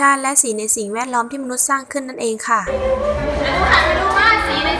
ชาติ และสีในสิ่งแวดล้อมที่มนุษย์สร้างขึ้นนั่นเองค่ะมาดูค่ะมาดูว่าสีในสิ่งแวดล้อมใน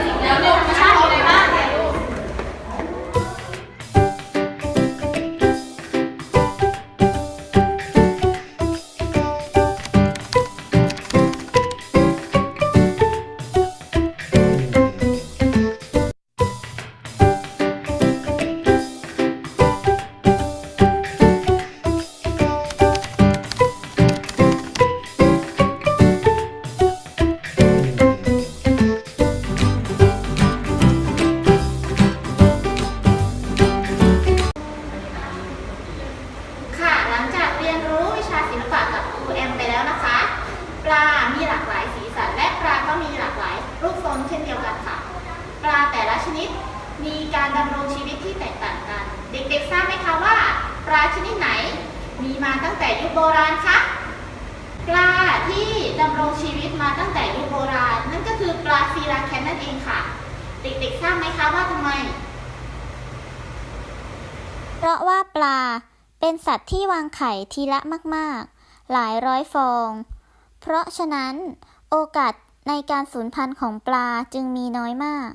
รียนรู้วิชาศิลปะกับครูแอมไปแล้วนะคะ ปลา มีหลากหลายสีสัน และปลาก็มีหลากหลายรูปทรงเช่นเดียวกันค่ะ ปลาแต่ละชนิดมีการดำรงชีวิตที่แตกต่างกัน เด็กๆทราบไหมคะว่า ปลาชนิดไหน มีมาตั้งแต่ยุคโบราณคะปลาที่ดำรงชีวิตมาตั้งแต่ยุคโบราณ นั่นก็คือปลาซีลาแคนนั่นเองค่ะ เด็กๆทราบไหมคะว่าทำไม เพราะว่าปลา เป็นสัตว์ที่วางไข่ทีละมากๆ หลายร้อยฟอง เพราะฉะนั้นโอกาสในการสูญพันธุ์ของปลาจึงมีน้อยมาก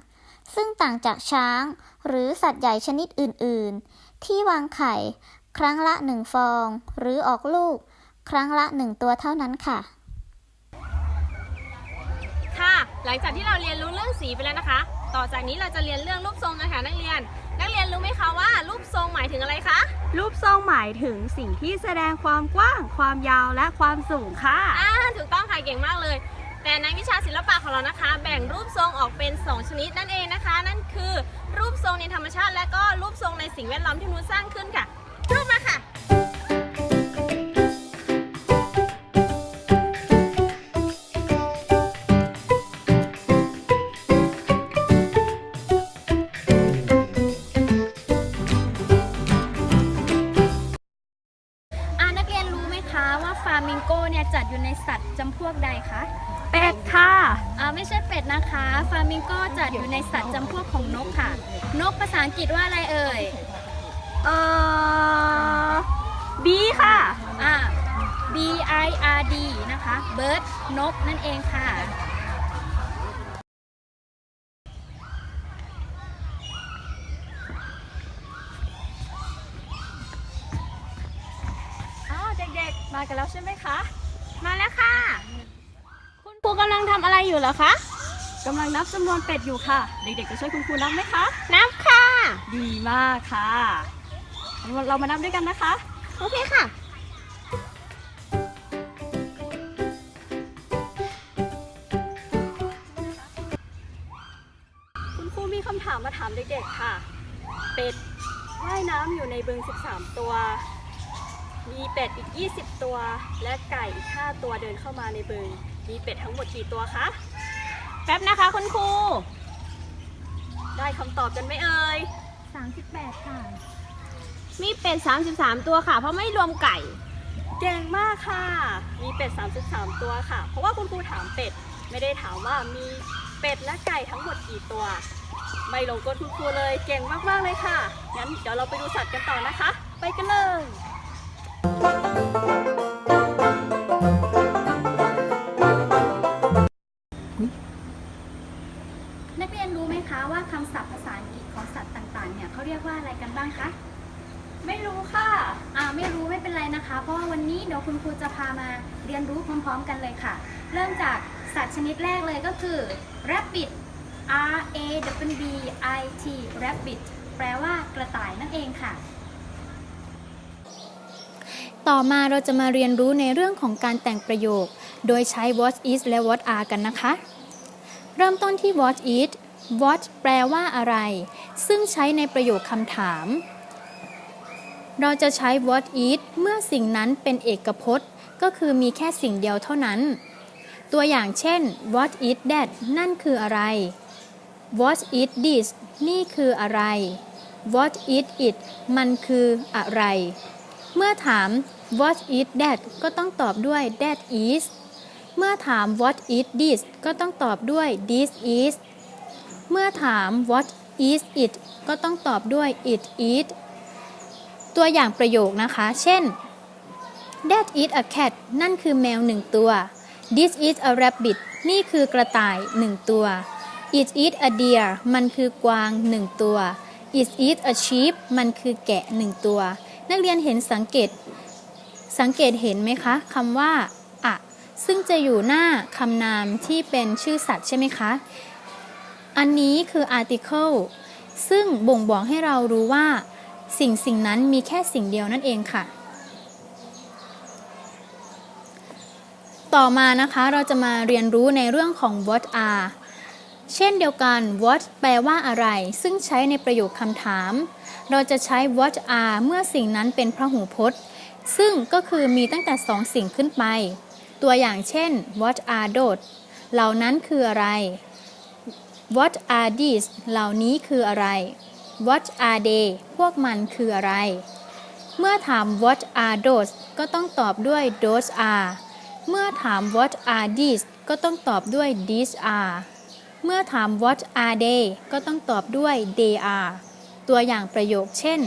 ซึ่งต่างจากช้างหรือสัตว์ใหญ่ชนิดอื่น ๆ ที่วางไข่ครั้งละหนึ่งฟอง หรือออกลูก ครั้งละหนึ่งตัวเท่านั้นค่ะ ค่ะ หลังจากที่เราเรียนรู้เรื่องสีไปแล้วนะคะ ต่อจากนี้เราจะเรียนเรื่องรูปทรงนะคะนักเรียน นักเรียนรู้ไหมคะว่า รูปทรงหมายถึงอะไรคะำรูปทรงหมายถึงสิ่งที่แสดงความกว้าง ความยาวและความสูงค่ะ อ่าถูกต้องค่ะเก่งมากเลย แต่ในวิชาศิลปะของเรานะคะ แบ่งรูปทรงออกเป็น 2 ชนิดนั่นเองนะคะ นั่นคือรูปทรงในธรรมชาติ และก็รูปทรงในสิ่งแวดล้อมที่มนุษย์สร้างขึ้นค่ะ B I R D นะคะ bird นกนั่นเองค่ะอ้าวเด็กๆ มากันแล้วใช่ไหมคะ มาแล้วค่ะ คุณครูกำลังทำอะไรอยู่เหรอคะกำลังนับจำนวนเป็ดอยู่ค่ะ เด็กๆ จะช่วยคุณครูนับไหมคะ นับค่ะ ดีมากค่ะ เรามานับด้วยกันนะคะ โอเคค่ะ คุณครูมีคำถามมาถามเด็กๆค่ะ เป็ดว่ายน้ำอยู่ในบึง 13 ตัว มีเป็ดอีก 20 ตัว และไก่อีก 5 ตัวเดินเข้ามาในบึง มีเป็ดทั้งหมดกี่ตัวคะ แป๊บนะคะคุณครู ได้คำตอบกันไหมเอ่ย 38 ค่ะ มีเป็ด 33 ตัวค่ะ เพราะไม่รวมไก่ เก่งมากค่ะ มีเป็ด 33 ตัวค่ะ เพราะว่าคุณครูถามเป็ด ไม่ได้ถามว่ามีเป็ดและไก่ทั้งหมดกี่ตัว ไม่ลงกลคุณครูเลยเก่งมากๆเลยค่ะ งั้นเดี๋ยวเราไปดูสัตว์กันต่อนะคะ ไปกันเลยนักเรียนรู้ไหมคะว่าคำศัพท์ภาษาอังกฤษของสัตว์ต่างๆ เนี่ยเขาเรียกว่าอะไรกันบ้างคะ ไม่รู้ค่ะอ่าไม่รู้ไม่เป็นไรนะคะ เพราะว่าวันนี้เดี๋ยวคุณครูจะพามาเรียนรู้พร้อม ๆ กันเลยค่ะ เริ่มจากสัตว์ชนิดแรกเลยก็คือ rabbit R A W B I T rabbit แปลว่ากระต่ายนั่นเองค่ะ ต่อมาเราจะมาเรียนรู้ในเรื่องของการแต่งประโยค โดยใช้ what is และ what are กันนะคะ เริ่มต้นที่ what is what แปลว่าอะไร ซึ่งใช้ในประโยคคำถาม เราจะใช้ what is เมื่อสิ่งนั้นเป็นเอกพจน์ ก็คือมีแค่สิ่งเดียวเท่านั้น ตัวอย่างเช่น what is that นั่นคืออะไร what is this นี่คืออะไร what is it มันคืออะไร เมื่อถาม what is that ก็ต้องตอบด้วย that is เมื่อถาม what is this ก็ต้องตอบด้วย this is เมื่อถาม what is it ก็ต้องตอบด้วย it is ตัวอย่างประโยคนะคะ เช่น that is a cat นั่นคือแมวหนึ่งตัว this is a rabbit นี่คือกระต่ายหนึ่งตัว it is a deer มันคือกวางหนึ่งตัว it is a sheep มันคือแกะหนึ่งตัว นักเรียนเห็นสังเกต สังเกตเห็นไหมคะคำว่าอะซึ่งจะอยู่หน้าคำนามที่เป็นชื่อสัตว์ใช่ไหมคะ อันนี้คือ article ซึ่งบ่งบอกให้เรารู้ว่า สิ่งสิ่งนั้นมีแค่สิ่งเดียวนั่นเองค่ะ ต่อมานะคะเราจะมาเรียนรู้ในเรื่องของ what are เช่นเดียวกัน what แปลว่าอะไร ซึ่งใช้ในประโยคคำถาม เราจะใช้ what are เมื่อสิ่งนั้นเป็นพหูพจน์ ซึ่งก็คือมีตั้งแต่สองสิ่งขึ้นไป ตัวอย่างเช่น what are those เหล่านั้นคืออะไร what are these เหล่านี้คืออะไร what are they พวกมันคืออะไร เมื่อถาม what are those ก็ต้องตอบด้วย those are เมื่อถาม what are these ก็ต้องตอบด้วย these are เมื่อถาม what are they ก็ต้องตอบด้วย they are ตัวอย่างประโยคเช่น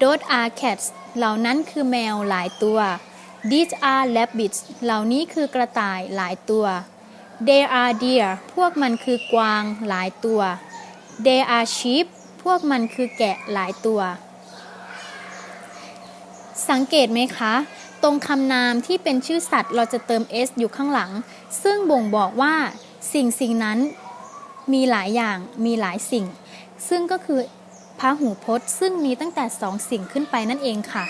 those are cats เหล่านั้นคือแมวหลายตัว these are rabbits เหล่านี้คือกระต่ายหลายตัว they are deer พวกมันคือกวางหลายตัว they are sheep พวกมันคือแกะหลายตัว สังเกตไหมคะ ตรงคำนามที่เป็นชื่อสัตว์เราจะเติม s อยู่ข้างหลัง ซึ่งบ่งบอกว่า สิ่งสิ่งนั้น มีหลายอย่างมีหลายสิ่ง ซึ่งก็คือพหูพจน์ ซึ่งมีตั้งแต่สองสิ่งขึ้นไปนั่นเองค่ะ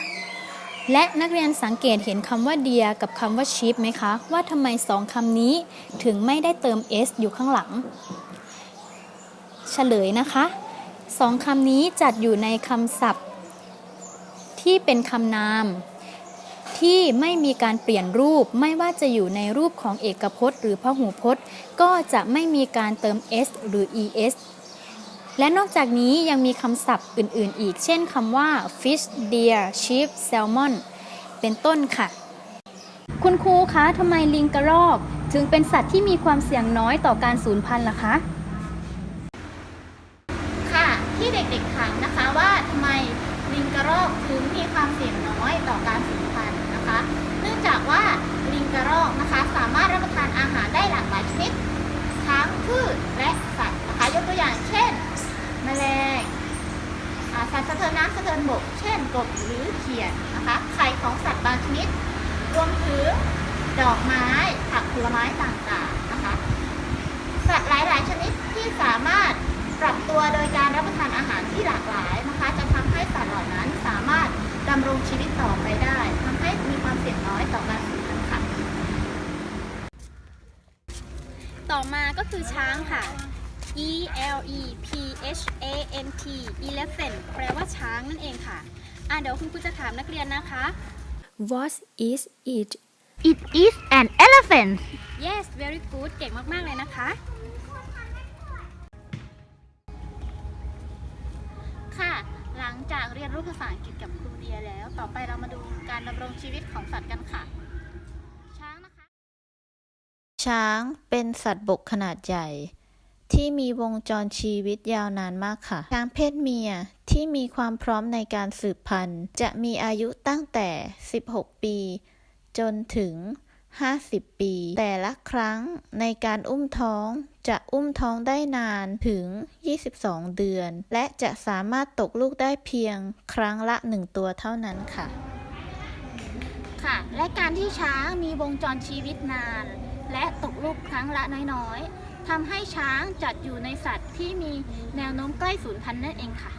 และนักเรียนสังเกตเห็นคำว่า deer กับคำว่า sheep ไหมคะ ว่าทำไมสองคำนี้ถึงไม่ได้เติม s อยู่ข้างหลัง เฉลยนะคะสองคำนี้จัดอยู่ในคำศัพท์ ที่เป็นคำนาม ที่ไม่มีการเปลี่ยนรูปไม่ว่าจะอยู่ในรูปของเอกพจน์ หรือพหูพจน์ ก็จะไม่มีการเติม s หรือ es และนอกจากนี้ยังมีคำศัพท์อื่น ๆ อีก เช่นคำว่า fish deer sheep salmon เป็นต้นค่ะ คุณครูคะทำไมลิงกระรอก ถึงเป็นสัตว์ที่มีความเสี่ยงน้อยต่อการสูญพันธุ์ล่ะคะ ค่ะ ที่เด็กๆถามนะคะว่าทำไมลิงกระรอกถึงมีความเสี่ยงน้อยต่อการสูญ ว่าลิงกระรอกนะคะ สามารถรับประทานอาหารได้หลากหลายชนิดทั้งพืชและสัตว์นะคะยกตัวอย่างเช่น แมลงสัตว์สะเทินน้ำสะเทินบก เช่นกบหรือเขียดนะคะไข่ของสัตว์บางชนิด รวมถึงดอกไม้ผักผลไม้ต่างๆนะคะ สัตว์หลายๆ ชนิดที่สามารถปรับตัวโดยการรับประทานอาหารที่หลากหลายนะคะ จะทำให้สัตว์เหล่านั้นสามารถดำรงชีวิตต่อไปได้ ทำให้มีความเสี่ยงน้อยต่อการสูญพันธุ์ค่ะ ต่อมาก็คือช้างค่ะ E L E P H A N T elephant แปลว่าช้างนั่นเองค่ะ อะเดี๋ยวคุณครูจะถามนักเรียนนะคะ what is it It is an elephant yes very good เก่งมาก ๆ เลยนะคะ ค่ะ หลังจากเรียนรู้ภาษาอังกฤษกับครูเดียแล้ว ต่อไปเรามาดูการดำรงชีวิตของสัตว์กันค่ะ ช้างนะคะ ช้างเป็นสัตว์บกขนาดใหญ่ ที่มีวงจรชีวิตยาวนานมากค่ะ ช้างเพศเมียที่มีความพร้อมในการสืบพันธุ์ จะมีอายุตั้งแต่ 16 ปี จนถึง 50 ปี แต่ละครั้งในการอุ้มท้องจะอุ้มท้องได้นานถึง 22 เดือน และจะสามารถตกลูกได้เพียงครั้งละ 1 ตัวเท่านั้นค่ะ ค่ะ และการที่ช้างมีวงจรชีวิตนาน และตกลูกครั้งละน้อยๆทำให้ช้างจัดอยู่ในสัตว์ที่มีแนวโน้มใกล้สูญพันธุ์นั่นเองค่ะ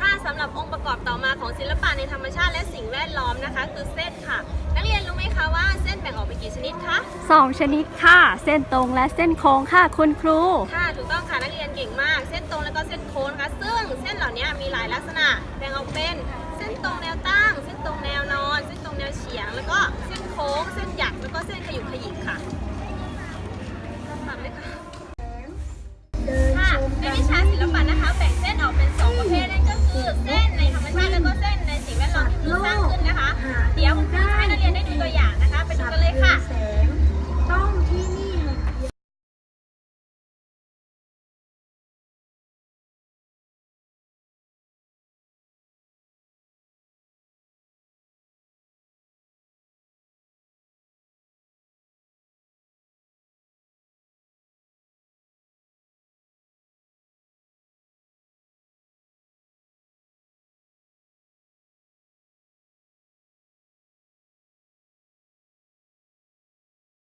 ค่ะ สำหรับองค์ประกอบต่อมาของศิลปะในธรรมชาติและสิ่งแวดล้อมนะคะ คือเส้นค่ะ นักเรียนรู้ไหมคะว่าเส้นแบ่งออกเป็นกี่ชนิดคะ สองชนิดค่ะ เส้นตรงและเส้นโค้งค่ะคุณครู ค่ะถูกต้องค่ะนักเรียนเก่งมาก เส้นตรงแล้วก็เส้นโค้งนะคะ ซึ่งเส้นเหล่านี้มีหลายลักษณะแบ่งออกเป็นเส้นตรงแนวตั้ง เส้นตรงแนวนอน เส้นตรงแนวเฉียง แล้วก็เส้นโค้ง เส้นหยักแล้วก็เส้นขยุกขยิบค่ะ เดี๋ยวให้นักเรียนได้ดูตัวอย่าง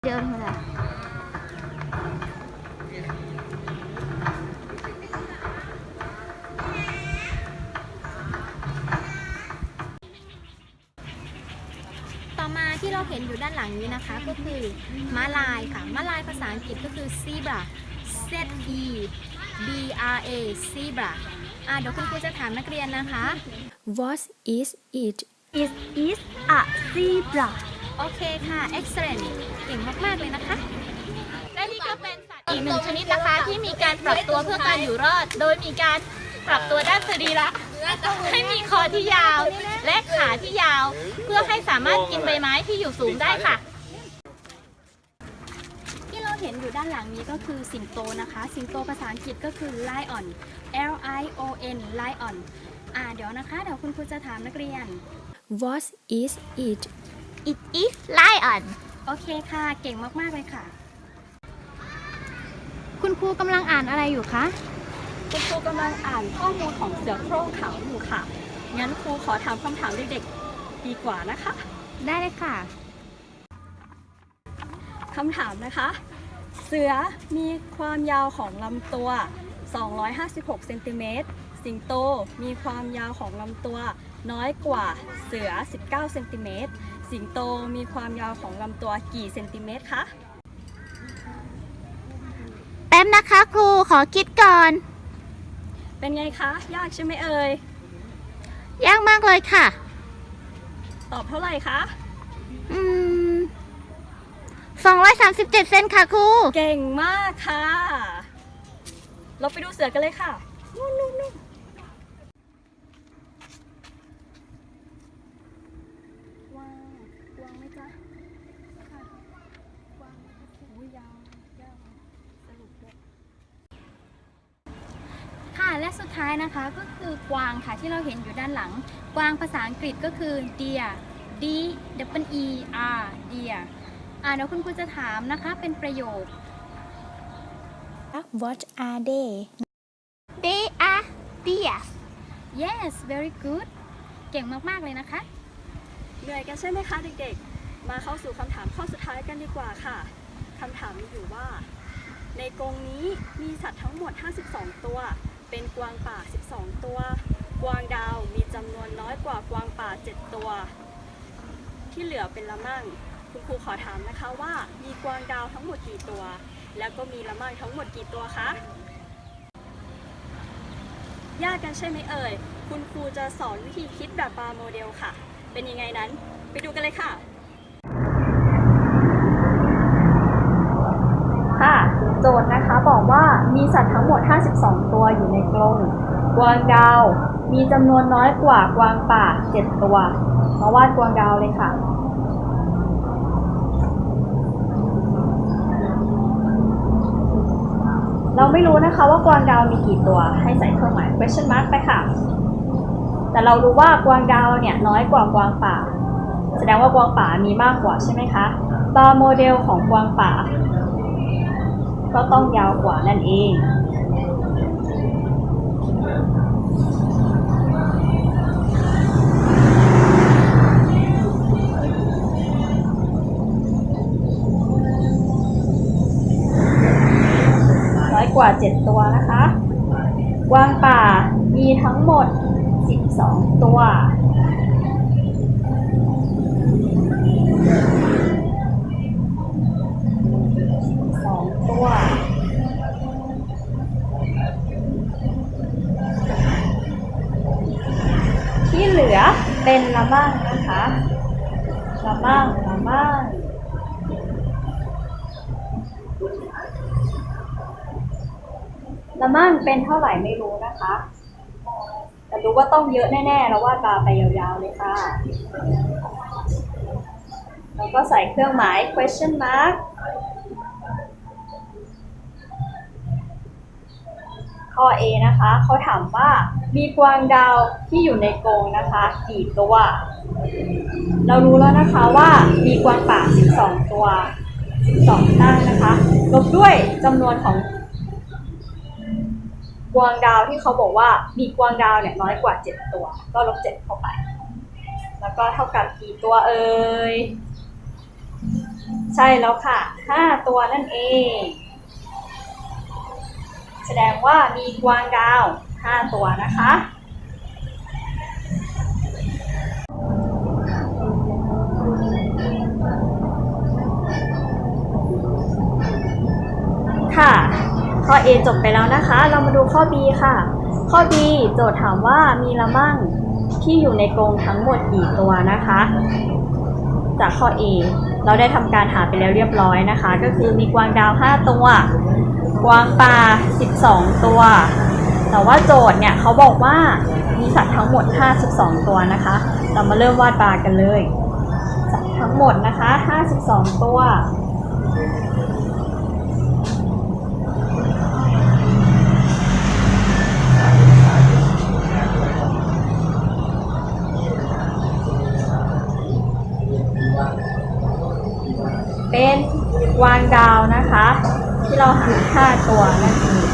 เดินมาเลยต่อมาที่เราเห็นอยู่ด้านหลังนี้นะคะก็คือม้าลายค่ะม้าลายภาษาอังกฤษก็คือ zebra z e b r a zebra อะเดี๋ยวคุณครูจะถามนักเรียนนะคะ what is it it is a zebra โอเคค่ะ excellent เก่งมาก ๆ เลยนะคะ และนี่ก็เป็นสัตว์อีกหนึ่งชนิดนะคะที่มีการปรับตัวเพื่อการอยู่รอด โดยมีการปรับตัวด้านสรีระให้มีคอที่ยาว และขาที่ยาว เพื่อให้สามารถกินใบไม้ที่อยู่สูงได้ค่ะ ที่เราเห็นอยู่ด้านหลังนี้ก็คือสิงโตนะคะ สิงโตภาษาอังกฤษก็คือ lion L I O N lion อ่าเดี๋ยวนะคะ เดี๋ยวคุณครูจะถามนักเรียน what is it it is lion โอเคค่ะ เก่งมาก ๆ เลยค่ะ คุณครูกำลังอ่านอะไรอยู่คะ คุณครูกำลังอ่านข้อมูลของเสือโคร่งขาวอยู่ค่ะ งั้นครูขอถามคำถามเด็กๆดีกว่านะคะ ได้เลยค่ะ คำถามนะคะ เสือมีความยาวของลำตัว 256 เซนติเมตร สิงโตมีความยาวของลำตัว น้อยกว่าเสือ 19 เซนติเมตร สิงโตมีความยาวของลำตัวกี่เซนติเมตรคะ แป๊บนะคะครูขอคิดก่อน เป็นไงคะ ยากใช่ไหมเอ่ย ยากมากเลยค่ะ ตอบเท่าไหร่คะ อืม237 เซนค่ะครู เก่งมากค่ะ เราไปดูเสือกันเลยค่ะนู่นนู่นนู่นวางวางไหมจ๊ะค่ะวางโอ้ยยาวยาวสรุปด้วย ค่ะ และสุดท้ายนะคะก็คือกวางค่ะที่เราเห็นอยู่ด้านหลัง กวางภาษาอังกฤษก็คือ deer d w e r deer อ่าเดี๋ยวคุณครูจะถามนะคะเป็นประโยค What are they they are deers Yes very good เก่งมาก ๆ เลยนะคะ เหนื่อยกันใช่ไหมคะเด็กๆ มาเข้าสู่คำถามข้อสุดท้ายกันดีกว่าค่ะคำถามมีอยู่ว่า ในกรงนี้มีสัตว์ทั้งหมด 52 ตัว เป็นกวางป่า 12 ตัว กวางดาวมีจำนวนน้อยกว่ากวางป่า 7 ตัว ที่เหลือเป็นละมั่ง คุณครูขอถามนะคะว่ามีกวางดาวทั้งหมดกี่ตัว แล้วก็มีละมั่งทั้งหมดกี่ตัวคะยากกันใช่ไหมเอ่ย คุณครูจะสอนวิธีคิดแบบบาร์โมเดลค่ะ เป็นยังไงนั้น ไปดูกันเลยค่ะค่ะ โจทย์นะคะบอกว่ามีสัตว์ทั้งหมด 52 ตัวอยู่ในกรงกวางดาว มีจำนวนน้อยกว่ากวางป่า 7 ตัวมาวาดกวางดาวเลยค่ะเราไม่รู้นะคะว่ากวางดาวมีกี่ตัวให้ใส่เครื่องหมาย question mark ไปค่ะ แต่เรารู้ว่ากวางดาวเนี่ยน้อยกว่ากวางป่า แสดงว่ากวางป่ามีมากกว่าใช่ไหมคะบาร์โมเดลของกวางป่า ก็ต้องยาวกว่านั่นเองน้อยกว่า 7 ตัวนะคะ กวางป่ามีทั้งหมด 12 ตัว องตัวที่เหลือเป็นละมั่งนะคะละมั่งละมั่งละมั่งเป็นเท่าไหร่ไม่รู้นะคะ แต่รู้ว่าต้องเยอะแน่ๆ แล้ววาดตาไปยาวๆเลยค่ะ แล้วก็ใส่เครื่องหมาย question mark ข้อ A นะคะเขาถามว่ามีกวางดาวที่อยู่ในกรงนะคะกี่ตัวเรารู้แล้วนะคะว่ามีกวางป่า 12 ตัว 12ตั้งนะคะลบด้วยจำนวนของกวางดาวที่เขาบอกว่ามีกวางดาวเนี่ยน้อยกว่า 7 ตัว ก็ลบ 7 เข้าไป แล้วก็เท่ากับกี่ตัวเอ่ยใช่แล้วค่ะ 5 ตัวนั่นเอง แสดงว่ามีกวางดาว 5 ตัวนะคะ ค่ะ ข้อ A จบไปแล้วนะคะ เรามาดูข้อ B ค่ะ ข้อ B โจทย์ถามว่ามีละมั่งที่อยู่ในกรงทั้งหมดกี่ตัวนะคะ จากข้อ A เราได้ทำการหาไปแล้วเรียบร้อยนะคะ ก็คือมีกวางดาว 5 ตัว กวางป่า 12 ตัว แต่ว่าโจทย์เนี่ยเขาบอกว่ามีสัตว์ทั้งหมด 52 ตัวนะคะ เรามาเริ่มวาดปลากันเลย สัตว์ทั้งหมดนะคะ 52 ตัว เราหาห้าตัวนั่นเอง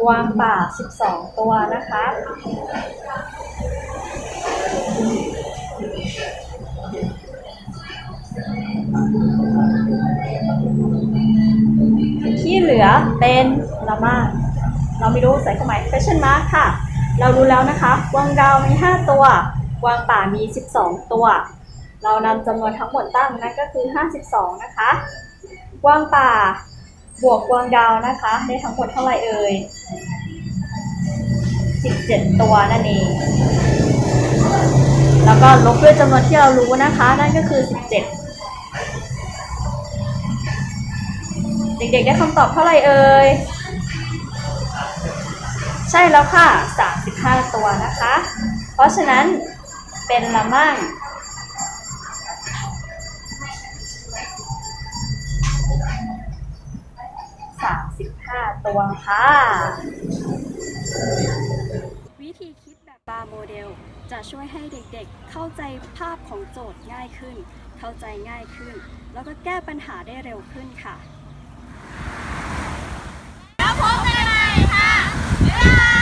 กวางป่า 12 ตัวนะคะ ลือเป็นละมาเราไม่รู้ใส่เครื่องหมาย question mark ค่ะ เรารู้แล้วนะคะกวางดาวมี 5 ตัวกวางป่ามี 12 ตัว เรานำจำนวนทั้งหมดตั้งนั่นก็คือ 52 นะคะกวางป่าบวกกวางดาวนะคะได้ทั้งหมดเท่าไหร่เอ่ย 17 ตัวนั่นเอง แล้วก็ลบด้วยจำนวนที่เรารู้นะคะ นั่นก็คือ 17 เด็กๆ ได้คำตอบเท่าไหร่เอ่ย ใช่แล้วค่ะ 35 ตัวนะคะ เพราะฉะนั้นเป็นละมั่ง35ตัวค่ะ วิธีคิดแบบบาร์โมเดล จะช่วยให้เด็กๆ เข้าใจภาพของโจทย์ง่ายขึ้น เข้าใจง่ายขึ้น แล้วก็แก้ปัญหาได้เร็วขึ้นค่ะ แล้วพบกันใหม่ค่ะบ๊ายบาย